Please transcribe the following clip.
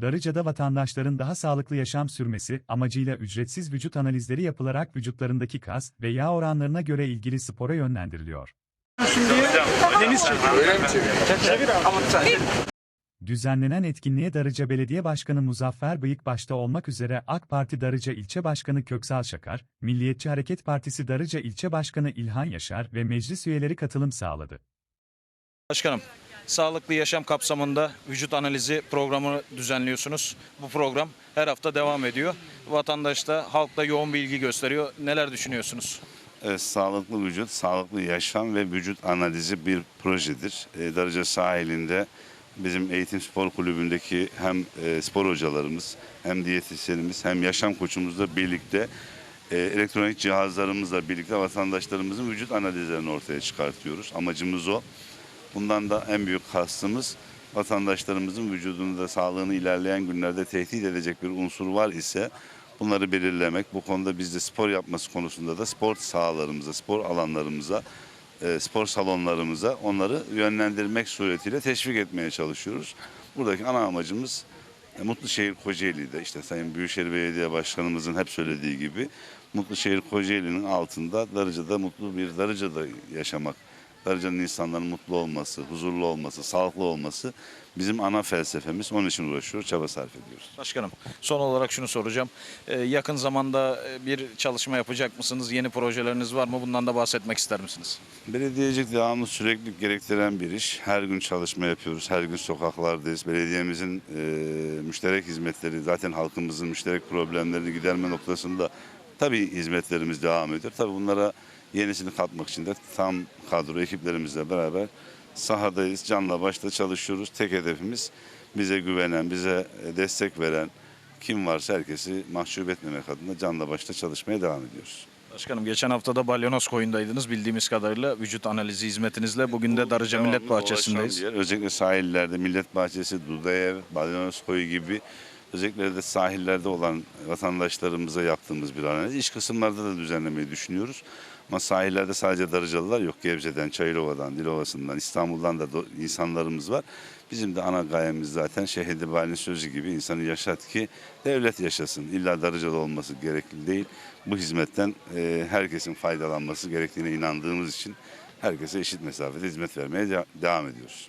Darıca'da vatandaşların daha sağlıklı yaşam sürmesi amacıyla ücretsiz vücut analizleri yapılarak vücutlarındaki kas ve yağ oranlarına göre ilgili spora yönlendiriliyor. Düzenlenen etkinliğe Darıca Belediye Başkanı Muzaffer Bıyık başta olmak üzere AK Parti Darıca İlçe Başkanı Köksal Şakar, Milliyetçi Hareket Partisi Darıca İlçe Başkanı İlhan Yaşar ve meclis üyeleri katılım sağladı. Başkanım, sağlıklı yaşam kapsamında vücut analizi programı düzenliyorsunuz. Bu program her hafta devam ediyor. Vatandaş da, halk da yoğun bir ilgi gösteriyor. Neler düşünüyorsunuz? Evet, sağlıklı vücut, sağlıklı yaşam ve vücut analizi bir projedir. E, Darıca sahilinde bizim eğitim spor kulübündeki hem e, spor hocalarımız hem diyetisyenimiz hem yaşam koçumuzla birlikte e, elektronik cihazlarımızla birlikte vatandaşlarımızın vücut analizlerini ortaya çıkartıyoruz. Amacımız o. Bundan da en büyük kastımız vatandaşlarımızın vücudunda sağlığını ilerleyen günlerde tehdit edecek bir unsur var ise bunları belirlemek. Bu konuda biz de spor yapması konusunda da spor sahalarımıza, spor alanlarımıza, spor salonlarımıza onları yönlendirmek suretiyle teşvik etmeye çalışıyoruz. Buradaki ana amacımız e, Mutluşehir Kocaeli'de işte Sayın Büyükşehir Belediye Başkanımızın hep söylediği gibi Mutluşehir Kocaeli'nin altında Darıca'da mutlu bir Darıca'da yaşamak. Darıca'nın insanların mutlu olması, huzurlu olması, sağlıklı olması bizim ana felsefemiz. Onun için uğraşıyoruz, çaba sarf ediyoruz. Başkanım, son olarak şunu soracağım. Ee, yakın zamanda e, bir çalışma yapacak mısınız? Yeni projeleriniz var mı? Bundan da bahsetmek ister misiniz? Belediyecilik devamlı sürekli gerektiren bir iş. Her gün çalışma yapıyoruz, her gün sokaklardayız. Belediyemizin e, müşterek hizmetleri, zaten halkımızın müşterek problemlerini giderme noktasında tabii hizmetlerimiz devam ediyor. Tabii bunlara yenisini katmak için de tam kadro ekiplerimizle beraber sahadayız, canla başla çalışıyoruz. Tek hedefimiz bize güvenen, bize destek veren kim varsa herkesi mahcup etmemek adına canla başla çalışmaya devam ediyoruz. Başkanım geçen hafta da Balyonos koyundaydınız bildiğimiz kadarıyla vücut analizi hizmetinizle. Bugün de Darıca Millet Bahçesi'ndeyiz. Özellikle sahillerde Millet Bahçesi, Dudaev, Balyonos Koyu gibi özellikle de sahillerde olan vatandaşlarımıza yaptığımız bir analiz. İç kısımlarda da düzenlemeyi düşünüyoruz. Ama sahillerde sadece Darıcalılar yok. Gebze'den, Çayırova'dan, Dilovası'ndan, İstanbul'dan da insanlarımız var. Bizim de ana gayemiz zaten şehirde valinin sözü gibi insanı yaşat ki devlet yaşasın. İlla Darıcalı olması gerekli değil. Bu hizmetten e, herkesin faydalanması gerektiğine inandığımız için herkese eşit mesafede hizmet vermeye de- devam ediyoruz.